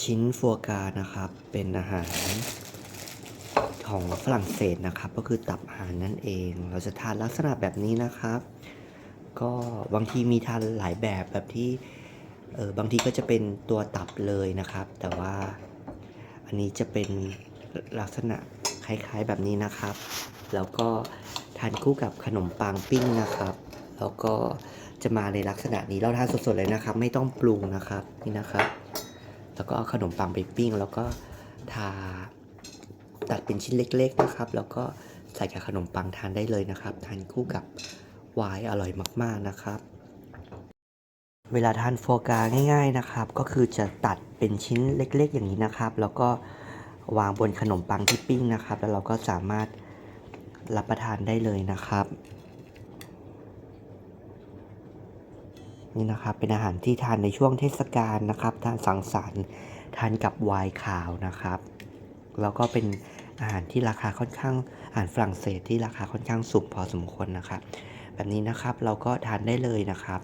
ชิ้นฟัวกรานะครับ เป็นอาหารของฝรั่งเศสนะครับ ก็คือตับห่านนั่นเอง เราจะทานลักษณะแบบนี้นะครับ ก็บางทีมีทานหลายแบบแบบที่เออบางทีก็จะเป็นตัวตับเลยนะครับ แต่ว่าอันนี้จะเป็นลักษณะคล้ายๆแบบนี้นะครับ แล้วก็ทานคู่กับขนมปังปิ้งนะครับ แล้วก็จะมาในลักษณะนี้เราทานสดๆเลยนะครับ ไม่ต้องปรุงนะครับนี่นะครับ แล้วก็เอาขนมปังไปปิ้ง แล้วก็ทาตัดเป็นชิ้นเล็ก ๆนะครับ แล้วก็ใส่กับขนมปังทานได้เลยนะครับ ทานคู่กับไวน์อร่อยมาก ๆนะครับ เวลาทานโฟกาง่าย ๆนะครับ ก็คือจะตัดเป็นชิ้นเล็ก ๆ อย่างนี้นะครับ แล้วก็วางบนขนมปังที่ปิ้งนะครับ แล้วเราก็สามารถรับประทานได้เลยนะครับ นี่นะครับเป็นอาหารที่ทานในช่วงเทศกาลนะครับทานสังสรรค์ทานกับไวน์ขาวนะครับ แล้วก็เป็นอาหารที่ราคาค่อนข้างอาหารฝรั่งเศสที่ราคาค่อนข้างสูงพอสมควรนะครับ แบบนี้นะครับเราก็ทานได้เลยนะครับ